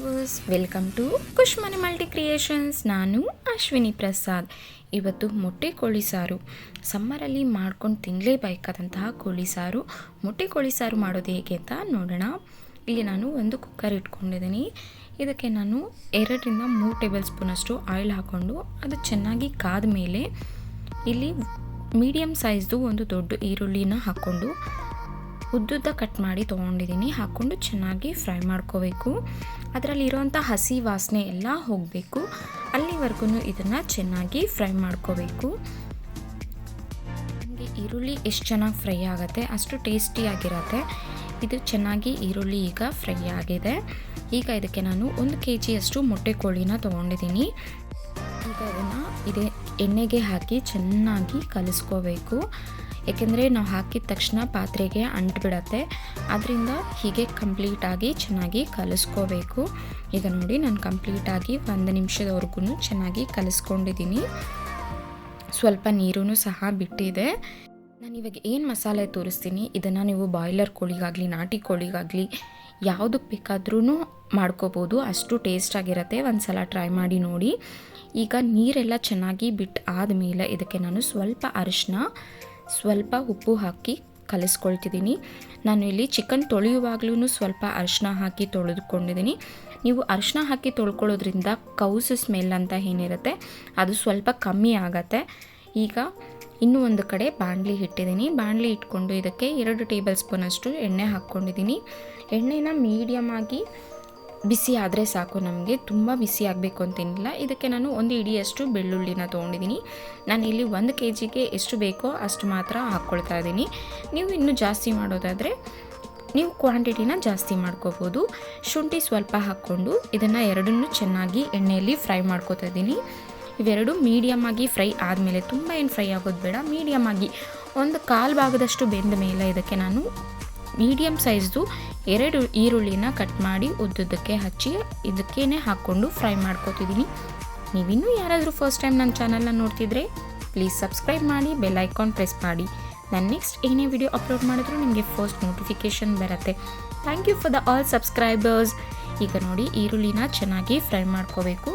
Viewers welcome to Kushmane multi creations ನಾನು ಅಶ್ವಿನಿ ಪ್ರಸಾದ್. ಇವತ್ತು ಮೊಟ್ಟೆ ಕೋಳಿ ಸಾರು. ಸಮ್ಮರಲ್ಲಿ ಮಾಡ್ಕೊಂಡು ತಿನ್ನಲೇಬೇಕಾದಂತಹ ಕೋಳಿ ಸಾರು. ಮೊಟ್ಟೆ ಕೋಳಿ ಸಾರು ಮಾಡೋದು ಹೇಗೆ ಅಂತ ನೋಡೋಣ. ಇಲ್ಲಿ ನಾನು ಒಂದು ಕುಕ್ಕರ್ ಇಟ್ಕೊಂಡಿದ್ದೀನಿ. ಇದಕ್ಕೆ ನಾನು ಎರಡರಿಂದ ಮೂರು ಟೇಬಲ್ ಸ್ಪೂನಷ್ಟು ಆಯಿಲ್ ಹಾಕ್ಕೊಂಡು ಅದು ಚೆನ್ನಾಗಿ ಕಾದ ಮೇಲೆ ಇಲ್ಲಿ ಮೀಡಿಯಮ್ ಸೈಜ್ದು ಒಂದು ದೊಡ್ಡ ಈರುಳ್ಳಿನ ಹಾಕ್ಕೊಂಡು ಉದ್ದುದ್ದ ಕಟ್ ಮಾಡಿ ತೊಗೊಂಡಿದ್ದೀನಿ. ಹಾಕ್ಕೊಂಡು ಚೆನ್ನಾಗಿ ಫ್ರೈ ಮಾಡ್ಕೋಬೇಕು. ಅದರಲ್ಲಿ ಇರೋವಂಥ ಹಸಿ ವಾಸನೆ ಎಲ್ಲ ಹೋಗಬೇಕು. ಅಲ್ಲಿವರೆಗೂ ಇದನ್ನು ಚೆನ್ನಾಗಿ ಫ್ರೈ ಮಾಡ್ಕೋಬೇಕು. ನಮಗೆ ಈರುಳ್ಳಿ ಎಷ್ಟು ಚೆನ್ನಾಗಿ ಫ್ರೈ ಆಗುತ್ತೆ, ಅಷ್ಟು ಟೇಸ್ಟಿಯಾಗಿರುತ್ತೆ ಇದು ಚೆನ್ನಾಗಿ ಈರುಳ್ಳಿ ಈಗ ಫ್ರೈ ಆಗಿದೆ. ಈಗ ಇದಕ್ಕೆ ನಾನು ಒಂದು ಕೆ ಜಿಯಷ್ಟು ಮೊಟ್ಟೆ ಕೋಳಿನ ತೊಗೊಂಡಿದ್ದೀನಿ. ಈಗ ಅದನ್ನು ಇದೇ ಎಣ್ಣೆಗೆ ಹಾಕಿ ಚೆನ್ನಾಗಿ ಕಲಿಸ್ಕೋಬೇಕು. ಏಕೆಂದರೆ ನಾವು ಹಾಕಿದ ತಕ್ಷಣ ಪಾತ್ರೆಗೆ ಅಂಟ್ಬಿಡತ್ತೆ. ಅದರಿಂದ ಹೀಗೆ ಕಂಪ್ಲೀಟಾಗಿ ಚೆನ್ನಾಗಿ ಕಲಿಸ್ಕೋಬೇಕು. ಈಗ ನೋಡಿ ನಾನು ಕಂಪ್ಲೀಟಾಗಿ ಒಂದು ನಿಮಿಷದವರೆಗೂ ಚೆನ್ನಾಗಿ ಕಲಿಸ್ಕೊಂಡಿದ್ದೀನಿ ಸ್ವಲ್ಪ ನೀರೂ ಸಹ ಬಿಟ್ಟಿದೆ. ನಾನು ಇವಾಗ ಏನು ಮಸಾಲೆ ತೋರಿಸ್ತೀನಿ? ಇದನ್ನು ನೀವು ಬಾಯ್ಲರ್ ಕೋಳಿಗಾಗಲಿ, ನಾಟಿ ಕೋಳಿಗಾಗಲಿ ಯಾವುದಕ್ಕೆ ಬೇಕಾದ್ರೂ ಮಾಡ್ಕೋಬೋದು. ಅಷ್ಟು ಟೇಸ್ಟಾಗಿರುತ್ತೆ ಒಂದು ಸಲ ಟ್ರೈ ಮಾಡಿ ನೋಡಿ. ಈಗ ನೀರೆಲ್ಲ ಚೆನ್ನಾಗಿ ಬಿಟ್ಟು ಆದಮೇಲೆ ಇದಕ್ಕೆ ನಾನು ಸ್ವಲ್ಪ ಅರಿಶಿನ ಸ್ವಲ್ಪ ಉಪ್ಪು ಹಾಕಿ ಕಲಿಸ್ಕೊಳ್ತಿದ್ದೀನಿ. ನಾನು ಇಲ್ಲಿ ಚಿಕನ್ ತೊಳೆಯುವಾಗಲೂ ಸ್ವಲ್ಪ ಅರಿಶಿನ ಹಾಕಿ ತೊಳೆದುಕೊಂಡಿದ್ದೀನಿ. ನೀವು ಅರಿಶಿನ ಹಾಕಿ ತೊಳ್ಕೊಳ್ಳೋದ್ರಿಂದ ಕೌಸು ಸ್ಮೆಲ್ ಅಂತ ಏನಿರುತ್ತೆ, ಅದು ಸ್ವಲ್ಪ ಕಮ್ಮಿ ಆಗತ್ತೆ. ಈಗ ಇನ್ನೂ ಒಂದು ಕಡೆ ಬಾಣಲಿ ಇಟ್ಟಿದ್ದೀನಿ. ಬಾಣಲಿ ಇಟ್ಕೊಂಡು ಇದಕ್ಕೆ ಎರಡು ಟೇಬಲ್ ಸ್ಪೂನಷ್ಟು ಎಣ್ಣೆ ಹಾಕ್ಕೊಂಡಿದ್ದೀನಿ. ಎಣ್ಣೆನ ಮೀಡಿಯಮ್ ಆಗಿ ಬಿಸಿ ಆದರೆ ಸಾಕು, ನಮಗೆ ತುಂಬ ಬಿಸಿ ಆಗಬೇಕು ಅಂತೇನಿಲ್ಲ ಇದಕ್ಕೆ ನಾನು ಒಂದು ಇಡಿಯಷ್ಟು ಬೆಳ್ಳುಳ್ಳಿನ ತೊಗೊಂಡಿದ್ದೀನಿ. ನಾನು ಇಲ್ಲಿ ಒಂದು ಕೆ ಜಿಗೆ ಎಷ್ಟು ಬೇಕೋ ಅಷ್ಟು ಮಾತ್ರ ಹಾಕ್ಕೊಳ್ತಾ ಇದ್ದೀನಿ. ನೀವು ಇನ್ನೂ ಜಾಸ್ತಿ ಮಾಡೋದಾದರೆ ನೀವು ಕ್ವಾಂಟಿಟಿನ ಜಾಸ್ತಿ ಮಾಡ್ಕೋಬೋದು. ಶುಂಠಿ ಸ್ವಲ್ಪ ಹಾಕ್ಕೊಂಡು ಇದನ್ನು ಎರಡನ್ನು ಚೆನ್ನಾಗಿ ಎಣ್ಣೆಯಲ್ಲಿ ಫ್ರೈ ಮಾಡ್ಕೋತಾ ಇದ್ದೀನಿ. ಇವೆರಡು ಮೀಡಿಯಮ್ ಆಗಿ ಫ್ರೈ ಆದಮೇಲೆ, ತುಂಬ ಏನು ಫ್ರೈ ಆಗೋದು ಬೇಡ ಮೀಡಿಯಮ್ ಆಗಿ ಒಂದು ಕಾಲು ಭಾಗದಷ್ಟು ಬೆಂದ ಮೇಲೆ ಇದಕ್ಕೆ ನಾನು ಮೀಡಿಯಮ್ ಸೈಜ್ದು ಎರಡು ಈರುಳ್ಳಿನ ಕಟ್ ಮಾಡಿ ಉದ್ದುದಕ್ಕೆ ಹಚ್ಚಿ ಇದಕ್ಕೇನೆ ಹಾಕ್ಕೊಂಡು ಫ್ರೈ ಮಾಡ್ಕೋತಿದ್ದೀನಿ. ನೀವಿನ್ನೂ ಯಾರಾದರೂ ಫಸ್ಟ್ ಟೈಮ್ ನನ್ನ ಚಾನಲ್ನ ನೋಡ್ತಿದ್ರೆ ಪ್ಲೀಸ್ ಸಬ್ಸ್ಕ್ರೈಬ್ ಮಾಡಿ, ಬೆಲ್ ಐಕಾನ್ ಪ್ರೆಸ್ ಮಾಡಿ. ನಾನು ನೆಕ್ಸ್ಟ್ ಏನೇ ವಿಡಿಯೋ ಅಪ್ಲೋಡ್ ಮಾಡಿದ್ರು ನಿಮಗೆ ಫಸ್ಟ್ ನೋಟಿಫಿಕೇಷನ್ ಬರುತ್ತೆ. Thank you for the all subscribers. ಈಗ ನೋಡಿ ಈರುಳ್ಳಿನ ಚೆನ್ನಾಗಿ ಫ್ರೈ ಮಾಡ್ಕೋಬೇಕು.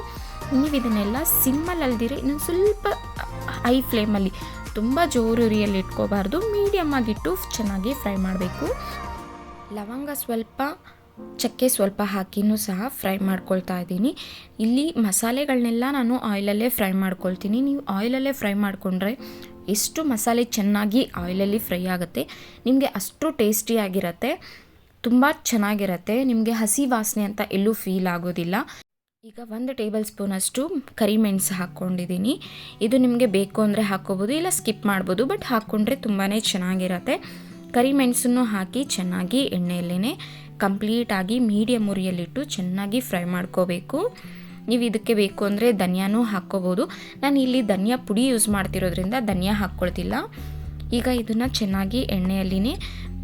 ನೀವು ಇದನ್ನೆಲ್ಲ ಸಿಮ್ಮಲ್ಲಿ ಅಲ್ದಿರೆ, ಇನ್ನೊಂದು ಸ್ವಲ್ಪ ಹೈ ಫ್ಲೇಮಲ್ಲಿ ತುಂಬ ಜೋರು ಉರಿಯಲ್ಲಿ ಇಟ್ಕೋಬಾರ್ದು ಮೀಡಿಯಮ್ ಆಗಿಟ್ಟು ಚೆನ್ನಾಗಿ ಫ್ರೈ ಮಾಡಬೇಕು. ಲವಂಗ ಸ್ವಲ್ಪ, ಚಕ್ಕೆ ಸ್ವಲ್ಪ ಹಾಕಿನೂ ಸಹ ಫ್ರೈ ಮಾಡ್ಕೊಳ್ತಾ ಇದ್ದೀನಿ. ಇಲ್ಲಿ ಮಸಾಲೆಗಳನ್ನೆಲ್ಲ ನಾನು ಆಯಿಲಲ್ಲೇ ಫ್ರೈ ಮಾಡ್ಕೊಳ್ತೀನಿ. ನೀವು ಆಯಿಲಲ್ಲೇ ಫ್ರೈ ಮಾಡಿಕೊಂಡ್ರೆ ಎಷ್ಟು ಮಸಾಲೆ ಚೆನ್ನಾಗಿ ಆಯಿಲಲ್ಲಿ ಫ್ರೈ ಆಗುತ್ತೆ, ನಿಮಗೆ ಅಷ್ಟು ಟೇಸ್ಟಿಯಾಗಿರತ್ತೆ ತುಂಬ ಚೆನ್ನಾಗಿರುತ್ತೆ, ನಿಮಗೆ ಹಸಿ ವಾಸನೆ ಅಂತ ಎಲ್ಲೂ ಫೀಲ್ ಆಗೋದಿಲ್ಲ. ಈಗ ಒಂದು ಟೇಬಲ್ ಸ್ಪೂನಷ್ಟು ಕರಿಮೆಣಸು ಹಾಕ್ಕೊಂಡಿದ್ದೀನಿ. ಇದು ನಿಮಗೆ ಬೇಕು ಅಂದರೆ ಹಾಕ್ಕೋಬೋದು, ಇಲ್ಲ ಸ್ಕಿಪ್ ಮಾಡ್ಬೋದು, ಬಟ್ ಹಾಕ್ಕೊಂಡ್ರೆ ತುಂಬಾ ಚೆನ್ನಾಗಿರತ್ತೆ. ಕರಿಮೆಣಸನ್ನು ಹಾಕಿ ಚೆನ್ನಾಗಿ ಎಣ್ಣೆಯಲ್ಲೇ ಕಂಪ್ಲೀಟಾಗಿ ಮೀಡಿಯಮ್ ಉರಿಯಲ್ಲಿಟ್ಟು ಚೆನ್ನಾಗಿ ಫ್ರೈ ಮಾಡ್ಕೋಬೇಕು. ನೀವು ಇದಕ್ಕೆ ಬೇಕು ಅಂದರೆ ಧನಿಯಾನೂ ಹಾಕ್ಕೋಬೋದು. ನಾನು ಇಲ್ಲಿ ಧನಿಯಾ ಪುಡಿ ಯೂಸ್ ಮಾಡ್ತಿರೋದ್ರಿಂದ ಧನಿಯಾ ಹಾಕ್ಕೊಳ್ತಿಲ್ಲ. ಈಗ ಇದನ್ನು ಚೆನ್ನಾಗಿ ಎಣ್ಣೆಯಲ್ಲಿನೇ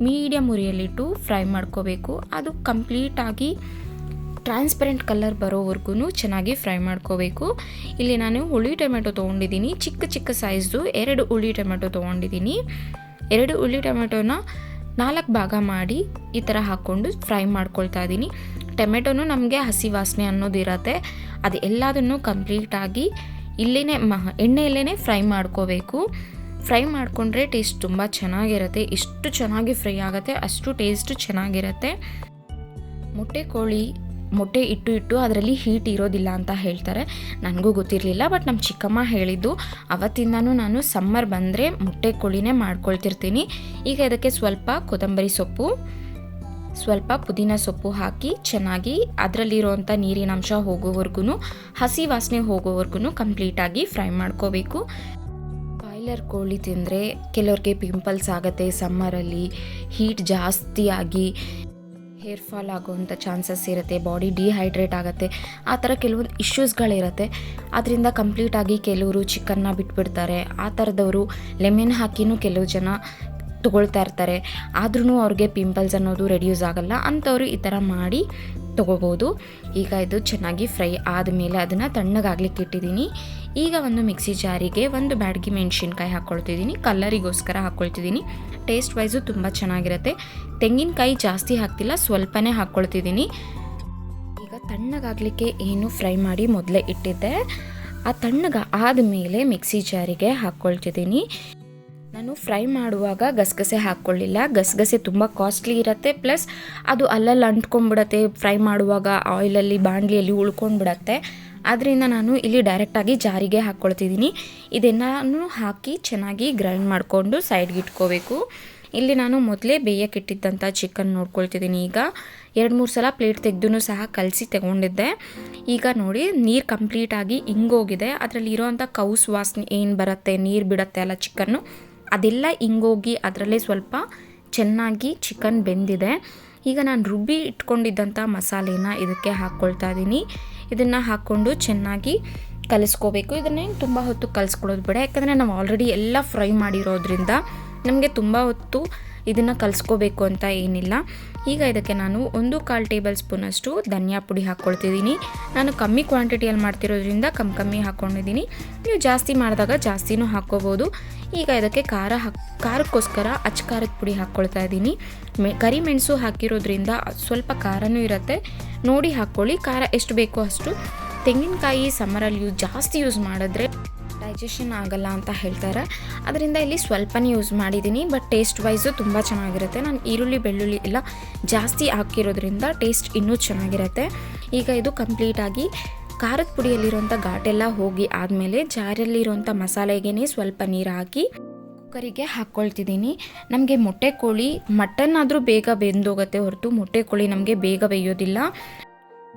ಮೀಡಿಯಮ್ ಉರಿಯಲ್ಲಿಟ್ಟು ಫ್ರೈ ಮಾಡ್ಕೋಬೇಕು. ಅದು ಕಂಪ್ಲೀಟಾಗಿ ಟ್ರಾನ್ಸ್ಪರೆಂಟ್ ಕಲರ್ ಬರೋವರೆಗೂ ಚೆನ್ನಾಗಿ ಫ್ರೈ ಮಾಡ್ಕೋಬೇಕು. ಇಲ್ಲಿ ನಾನು ಹುಳಿ ಟೊಮೆಟೊ ತೊಗೊಂಡಿದ್ದೀನಿ. ಚಿಕ್ಕ ಚಿಕ್ಕ ಸೈಜ್ದು ಎರಡು ಹುಳಿ ಟೊಮೆಟೊ ತೊಗೊಂಡಿದ್ದೀನಿ. ಎರಡು ಹುಳಿ ಟೊಮೆಟೊನ ನಾಲ್ಕು ಭಾಗ ಮಾಡಿ ಈ ಥರ ಹಾಕ್ಕೊಂಡು ಫ್ರೈ ಮಾಡ್ಕೊಳ್ತಾ ಇದ್ದೀನಿ. ಟೊಮೆಟೊನು ನಮಗೆ ಹಸಿ ವಾಸನೆ ಅನ್ನೋದಿರತ್ತೆ ಅದು ಎಲ್ಲದನ್ನು ಕಂಪ್ಲೀಟಾಗಿ ಇಲ್ಲೇ ಮ ಎಣ್ಣೆಯಲ್ಲೇ ಫ್ರೈ ಮಾಡ್ಕೋಬೇಕು. ಫ್ರೈ ಮಾಡಿಕೊಂಡ್ರೆ ಟೇಸ್ಟ್ ತುಂಬ ಚೆನ್ನಾಗಿರುತ್ತೆ. ಎಷ್ಟು ಚೆನ್ನಾಗಿ ಫ್ರೈ ಆಗುತ್ತೆ, ಅಷ್ಟು ಟೇಸ್ಟು ಚೆನ್ನಾಗಿರುತ್ತೆ. ಮೊಟ್ಟೆ ಕೋಳಿ ಮೊಟ್ಟೆ ಇಟ್ಟು ಇಟ್ಟು ಅದರಲ್ಲಿ ಹೀಟ್ ಇರೋದಿಲ್ಲ ಅಂತ ಹೇಳ್ತಾರೆ. ನನಗೂ ಗೊತ್ತಿರಲಿಲ್ಲ ಬಟ್ ನಮ್ಮ ಚಿಕ್ಕಮ್ಮ ಹೇಳಿದ್ದು, ಅವತ್ತಿಂದನೂ ನಾನು ಸಮ್ಮರ್ ಬಂದರೆ ಮೊಟ್ಟೆ ಕೋಳಿನೇ ಮಾಡ್ಕೊಳ್ತಿರ್ತೀನಿ. ಈಗ ಇದಕ್ಕೆ ಸ್ವಲ್ಪ ಕೊತ್ತಂಬರಿ ಸೊಪ್ಪು, ಸ್ವಲ್ಪ ಪುದೀನ ಸೊಪ್ಪು ಹಾಕಿ ಚೆನ್ನಾಗಿ ಅದರಲ್ಲಿರುವಂಥ ನೀರಿನಂಶ ಹೋಗೋವರೆಗೂ ಹಸಿ ವಾಸನೆ ಹೋಗೋವರೆಗೂ ಕಂಪ್ಲೀಟಾಗಿ ಫ್ರೈ ಮಾಡ್ಕೋಬೇಕು. ಬಾಯ್ಲರ್ ಕೋಳಿ ತಿಂದರೆ ಕೆಲವ್ರಿಗೆ ಪಿಂಪಲ್ಸ್ ಆಗುತ್ತೆ ಸಮ್ಮರಲ್ಲಿ ಹೀಟ್ ಜಾಸ್ತಿ ಆಗಿ. ಹೇರ್ ಫಾಲ್ ಆಗೋವಂಥ ಚಾನ್ಸಸ್ ಇರುತ್ತೆ, ಬಾಡಿ ಡಿಹೈಡ್ರೇಟ್ ಆಗುತ್ತೆ, ಆ ಥರ ಕೆಲವೊಂದು ಇಶ್ಯೂಸ್ಗಳಿರುತ್ತೆ. ಅದರಿಂದ ಕಂಪ್ಲೀಟಾಗಿ ಕೆಲವರು ಚಿಕನ್ನ ಬಿಟ್ಬಿಡ್ತಾರೆ. ಆ ಥರದವರು ಲೆಮನ್ ಹಾಕಿನೂ ಕೆಲವು ಜನ ತೊಗೊಳ್ತಾ ಇರ್ತಾರೆ. ಆದ್ರೂ ಅವ್ರಿಗೆ ಪಿಂಪಲ್ಸ್ ಅನ್ನೋದು ರೆಡ್ಯೂಸ್ ಆಗಲ್ಲ. ಅಂಥವ್ರು ಈ ಥರ ಮಾಡಿ ತೊಗೋಬೋದು ಈಗ ಇದು ಚೆನ್ನಾಗಿ ಫ್ರೈ ಆದಮೇಲೆ ಅದನ್ನು ತಣ್ಣಗಾಗ್ಲಿಕ್ಕೆ ಇಟ್ಟಿದ್ದೀನಿ. ಈಗ ಒಂದು ಮಿಕ್ಸಿ ಜಾರಿಗೆ ಒಂದು ಬ್ಯಾಡಗಿ ಮೆಣಸಿನ್ಕಾಯಿ ಹಾಕ್ಕೊಳ್ತಿದ್ದೀನಿ. ಕಲ್ಲರಿಗೋಸ್ಕರ ಹಾಕ್ಕೊಳ್ತಿದ್ದೀನಿ. ಟೇಸ್ಟ್ ವೈಸು ತುಂಬ ಚೆನ್ನಾಗಿರುತ್ತೆ. ತೆಂಗಿನಕಾಯಿ ಜಾಸ್ತಿ ಹಾಕ್ತಿಲ್ಲ, ಸ್ವಲ್ಪನೇ ಹಾಕ್ಕೊಳ್ತಿದ್ದೀನಿ. ಈಗ ತಣ್ಣಗಾಗಲಿಕ್ಕೆ ಏನು ಫ್ರೈ ಮಾಡಿ ಮೊದಲೇ ಇಟ್ಟಿದ್ದೆ. ಆ ತಣ್ಣಗ ಆದಮೇಲೆ ಮಿಕ್ಸಿ ಜಾರಿಗೆ ಹಾಕ್ಕೊಳ್ತಿದ್ದೀನಿ. ನಾನು ಫ್ರೈ ಮಾಡುವಾಗ ಗಸಗಸೆ ಹಾಕ್ಕೊಳ್ಳಿಲ್ಲ. ಗಸಗಸೆ ತುಂಬ ಕಾಸ್ಟ್ಲಿ ಇರುತ್ತೆ. ಪ್ಲಸ್ ಅದು ಅಲ್ಲಲ್ಲಿ ಅಂಟ್ಕೊಂಡ್ಬಿಡತ್ತೆ. ಫ್ರೈ ಮಾಡುವಾಗ ಆಯಿಲಲ್ಲಿ ಬಾಣಲಿಯಲ್ಲಿ ಉಳ್ಕೊಂಡ್ಬಿಡತ್ತೆ. ಆದ್ದರಿಂದ ನಾನು ಇಲ್ಲಿ ಡೈರೆಕ್ಟಾಗಿ ಜಾರಿಗೆ ಹಾಕ್ಕೊಳ್ತಿದ್ದೀನಿ. ಇದನ್ನು ಹಾಕಿ ಚೆನ್ನಾಗಿ ಗ್ರೈಂಡ್ ಮಾಡಿಕೊಂಡು ಸೈಡ್ಗೆ ಇಟ್ಕೋಬೇಕು. ಇಲ್ಲಿ ನಾನು ಮೊದಲೇ ಬೇಯಕ್ಕಿಟ್ಟಿದ್ದಂಥ ಚಿಕನ್ ನೋಡ್ಕೊಳ್ತಿದ್ದೀನಿ ಈಗ. ಎರಡು ಮೂರು ಸಲ ಪ್ಲೇಟ್ ತೆಗೆದೂ ಸಹ ಕಲಸಿ ತಗೊಂಡಿದ್ದೆ. ಈಗ ನೋಡಿ, ನೀರು ಕಂಪ್ಲೀಟಾಗಿ ಹಿಂಗೋಗಿದೆ. ಅದರಲ್ಲಿ ಇರೋವಂಥ ಕೌಸ್ ವಾಸನೆ ಏನು ಬರುತ್ತೆ, ನೀರು ಬಿಡುತ್ತೆ ಅಲ್ಲ ಚಿಕನ್ನು ಅದೆಲ್ಲ ಹಿಂಗೋಗಿ ಅದರಲ್ಲೇ ಸ್ವಲ್ಪ ಚೆನ್ನಾಗಿ ಚಿಕನ್ ಬೆಂದಿದೆ. ಈಗ ನಾನು ರುಬ್ಬಿ ಇಟ್ಕೊಂಡಿದ್ದಂಥ ಮಸಾಲೆನ ಇದಕ್ಕೆ ಹಾಕ್ಕೊಳ್ತಾ ಇದ್ದೀನಿ ಇದನ್ನು ಹಾಕ್ಕೊಂಡು ಚೆನ್ನಾಗಿ ಕಲಿಸ್ಕೋಬೇಕು. ಇದನ್ನೇನು ತುಂಬ ಹೊತ್ತು ಕಲಿಸ್ಕೊಡೋದು ಬೇಡ. ಯಾಕಂದರೆ ನಾವು ಆಲ್ರೆಡಿ ಎಲ್ಲ ಫ್ರೈ ಮಾಡಿರೋದ್ರಿಂದ ನಮಗೆ ತುಂಬ ಹೊತ್ತು ಇದನ್ನು ಕಲಿಸ್ಕೋಬೇಕು ಅಂತ ಏನಿಲ್ಲ. ಈಗ ಇದಕ್ಕೆ ನಾನು ಒಂದು ಕಾಲು ಟೇಬಲ್ ಸ್ಪೂನಷ್ಟು ಧನಿಯಾ ಪುಡಿ ಹಾಕ್ಕೊಳ್ತಿದ್ದೀನಿ. ನಾನು ಕಮ್ಮಿ ಕ್ವಾಂಟಿಟಿಯಲ್ಲಿ ಮಾಡ್ತಿರೋದ್ರಿಂದ ಕಮ್ಮಿ ಕಮ್ಮಿ ಹಾಕ್ಕೊಂಡಿದ್ದೀನಿ. ನೀವು ಜಾಸ್ತಿ ಮಾಡಿದಾಗ ಜಾಸ್ತಿನೂ ಹಾಕ್ಕೋಬೋದು. ಈಗ ಇದಕ್ಕೆ ಖಾರ ಹಾಕ್, ಖಾರಕ್ಕೋಸ್ಕರ ಅಚ್ಚ ಖಾರದ ಪುಡಿ ಹಾಕ್ಕೊಳ್ತಾ ಇದ್ದೀನಿ. ಮೆ ಕರಿಮೆಣಸು ಹಾಕಿರೋದ್ರಿಂದ ಸ್ವಲ್ಪ ಖಾರನೂ ಇರುತ್ತೆ. ನೋಡಿ ಹಾಕ್ಕೊಳ್ಳಿ, ಖಾರ ಎಷ್ಟು ಬೇಕೋ ಅಷ್ಟು. ತೆಂಗಿನಕಾಯಿ ಸಮ್ಮರಲ್ಲಿ ಯೂಸ್, ಜಾಸ್ತಿ ಯೂಸ್ ಮಾಡಿದ್ರೆ ಡೈಜೆಷನ್ ಆಗಲ್ಲ ಅಂತ ಹೇಳ್ತಾರೆ. ಅದರಿಂದ ಇಲ್ಲಿ ಸ್ವಲ್ಪನೇ ಯೂಸ್ ಮಾಡಿದ್ದೀನಿ ಬಟ್ ಟೇಸ್ಟ್ ವೈಸು ತುಂಬ ಚೆನ್ನಾಗಿರುತ್ತೆ. ನಾನು ಈರುಳ್ಳಿ, ಬೆಳ್ಳುಳ್ಳಿ ಎಲ್ಲ ಜಾಸ್ತಿ ಹಾಕಿರೋದ್ರಿಂದ ಟೇಸ್ಟ್ ಇನ್ನೂ ಚೆನ್ನಾಗಿರುತ್ತೆ. ಈಗ ಇದು ಕಂಪ್ಲೀಟಾಗಿ ಖಾರದ ಪುಡಿಯಲ್ಲಿರುವಂಥ ಘಾಟೆಲ್ಲ ಹೋಗಿ ಆದಮೇಲೆ ಜಾರಲ್ಲಿರುವಂಥ ಮಸಾಲೆಗೇ ಸ್ವಲ್ಪ ನೀರು ಹಾಕಿ ಕುಕ್ಕರಿಗೆ ಹಾಕ್ಕೊಳ್ತಿದ್ದೀನಿ ನಮಗೆ ಮೊಟ್ಟೆ ಕೋಳಿ ಮಟನ್ ಆದರೂ ಬೇಗ ಬೆಂದೋಗುತ್ತೆ ಹೊರತು ಮೊಟ್ಟೆ ಕೋಳಿ ನಮಗೆ ಬೇಗ ಬೇಯೋದಿಲ್ಲ.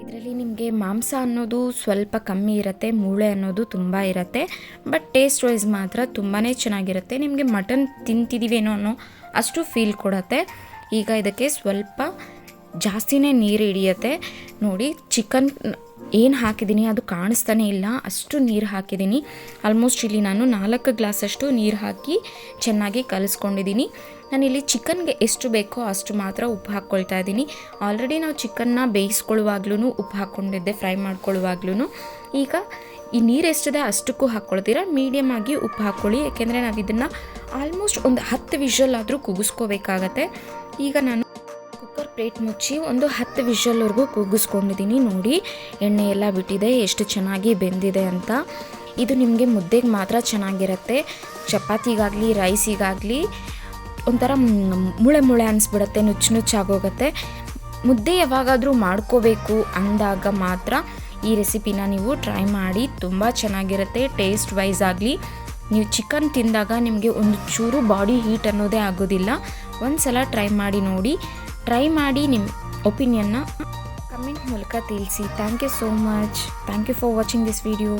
ಇದರಲ್ಲಿ ನಿಮಗೆ ಮಾಂಸ ಅನ್ನೋದು ಸ್ವಲ್ಪ ಕಮ್ಮಿ ಇರುತ್ತೆ, ಮೂಳೆ ಅನ್ನೋದು ತುಂಬ ಇರುತ್ತೆ ಬಟ್ ಟೇಸ್ಟ್ ವೈಸ್ ಮಾತ್ರ ತುಂಬಾ ಚೆನ್ನಾಗಿರುತ್ತೆ. ನಿಮಗೆ ಮಟನ್ ತಿಂತಿದ್ದೀವೇನೋ ಅನ್ನೋ ಅಷ್ಟು ಫೀಲ್ ಕೊಡುತ್ತೆ. ಈಗ ಇದಕ್ಕೆ ಸ್ವಲ್ಪ ಜಾಸ್ತಿನೇ ನೀರು ಹಿಡಿಯುತ್ತೆ. ನೋಡಿ ಚಿಕನ್ ಏನು ಹಾಕಿದ್ದೀನಿ ಅದು ಕಾಣಿಸ್ತಾನೇ ಇಲ್ಲ. ಅಷ್ಟು ನೀರು ಹಾಕಿದ್ದೀನಿ ಆಲ್ಮೋಸ್ಟ್ ಇಲ್ಲಿ ನಾನು ನಾಲ್ಕು ಗ್ಲಾಸಷ್ಟು ನೀರು ಹಾಕಿ ಚೆನ್ನಾಗಿ ಕಲಿಸ್ಕೊಂಡಿದ್ದೀನಿ ನಾನಿಲ್ಲಿ ಚಿಕನ್ಗೆ ಎಷ್ಟು ಬೇಕೋ ಅಷ್ಟು ಮಾತ್ರ ಉಪ್ಪು ಹಾಕ್ಕೊಳ್ತಾ ಇದ್ದೀನಿ. ಆಲ್ರೆಡಿ ನಾವು ಚಿಕನ್ನ ಬೇಯಿಸ್ಕೊಳ್ಳುವಾಗ್ಲೂ ಉಪ್ಪು ಹಾಕ್ಕೊಂಡಿದ್ದೆ, ಫ್ರೈ ಮಾಡ್ಕೊಳ್ಳುವಾಗ್ಲೂ ಈಗ ಈ ನೀರು ಎಷ್ಟಿದೆ ಅಷ್ಟಕ್ಕೂ ಹಾಕ್ಕೊಳ್ತೀರಾ ಮೀಡಿಯಮ್ ಆಗಿ ಉಪ್ಪು ಹಾಕ್ಕೊಳ್ಳಿ ಯಾಕೆಂದರೆ ನಾವು ಇದನ್ನು ಆಲ್ಮೋಸ್ಟ್ ಒಂದು ಹತ್ತು ವಿಷಲ್ ಆದರೂ ಕುಗಿಸ್ಕೋಬೇಕಾಗತ್ತೆ ಈಗ ನಾನು ಕುಕ್ಕರ್ ಪ್ಲೇಟ್ ಮುಚ್ಚಿ ಒಂದು ಹತ್ತು ವಿಷಲ್ವರೆಗೂ ಕೂಗಿಸ್ಕೊಂಡಿದ್ದೀನಿ ನೋಡಿ. ಎಣ್ಣೆ ಎಲ್ಲ ಬಿಟ್ಟಿದೆ, ಎಷ್ಟು ಚೆನ್ನಾಗಿ ಬೆಂದಿದೆ ಅಂತ. ಇದು ನಿಮಗೆ ಮುದ್ದೆಗೆ ಮಾತ್ರ ಚೆನ್ನಾಗಿರುತ್ತೆ. ಚಪಾತಿಗಾಗಲಿ ರೈಸಿಗಾಗಲಿ ಒಂಥರ ಮುಳೆ ಮುಳೆ ಅನಿಸ್ಬಿಡತ್ತೆ, ನುಚ್ಚು ನುಚ್ಚಾಗೋಗುತ್ತೆ. ಮುದ್ದೆ ಯಾವಾಗಾದರೂ ಮಾಡ್ಕೋಬೇಕು ಅಂದಾಗ ಮಾತ್ರ ಈ ರೆಸಿಪಿನ ನೀವು ಟ್ರೈ ಮಾಡಿ, ತುಂಬ ಚೆನ್ನಾಗಿರುತ್ತೆ ಟೇಸ್ಟ್ ವೈಸ್ ಆಗಲಿ. ನೀವು ಚಿಕನ್ ತಿಂದಾಗ ನಿಮಗೆ ಒಂದು ಚೂರು ಬಾಡಿ ಹೀಟ್ ಅನ್ನೋದೇ ಆಗೋದಿಲ್ಲ. ಒಂದು ಸಲ ಟ್ರೈ ಮಾಡಿ ನೋಡಿ. ಟ್ರೈ ಮಾಡಿ ನಿಮ್ಮ ಒಪಿನಿಯನ್ನ ಕಮೆಂಟ್ ಮೂಲಕ ತಿಳಿಸಿ. Thank you so much thank you for watching this video